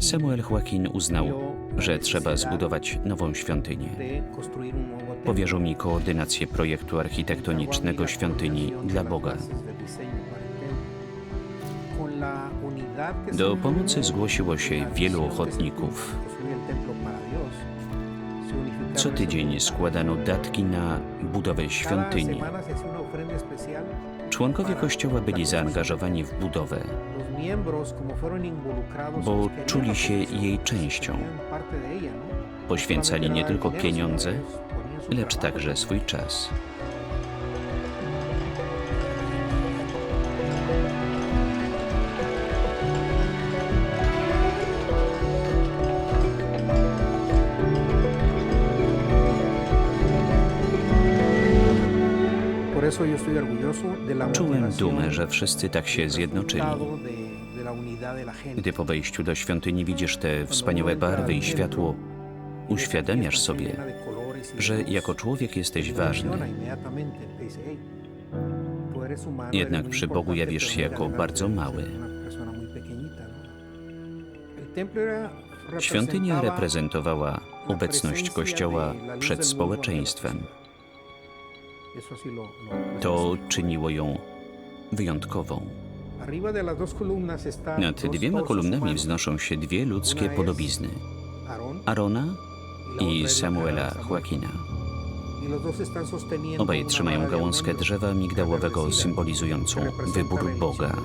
Samuel Joaquin uznał, że trzeba zbudować nową świątynię. Powierzył mi koordynację projektu architektonicznego świątyni dla Boga. Do pomocy zgłosiło się wielu ochotników. Co tydzień składano datki na budowę świątyni. Członkowie kościoła byli zaangażowani w budowę, bo czuli się jej częścią. Poświęcali nie tylko pieniądze, lecz także swój czas. Czułem dumę, że wszyscy tak się zjednoczyli. Gdy po wejściu do świątyni widzisz te wspaniałe barwy i światło, uświadamiasz sobie, że jako człowiek jesteś ważny. Jednak przy Bogu jawisz się jako bardzo mały. Świątynia reprezentowała obecność Kościoła przed społeczeństwem. To czyniło ją wyjątkową. Nad dwiema kolumnami wznoszą się dwie ludzkie podobizny Arona i Samuela Joaquina. Obaj trzymają gałązkę drzewa migdałowego symbolizującą wybór Boga.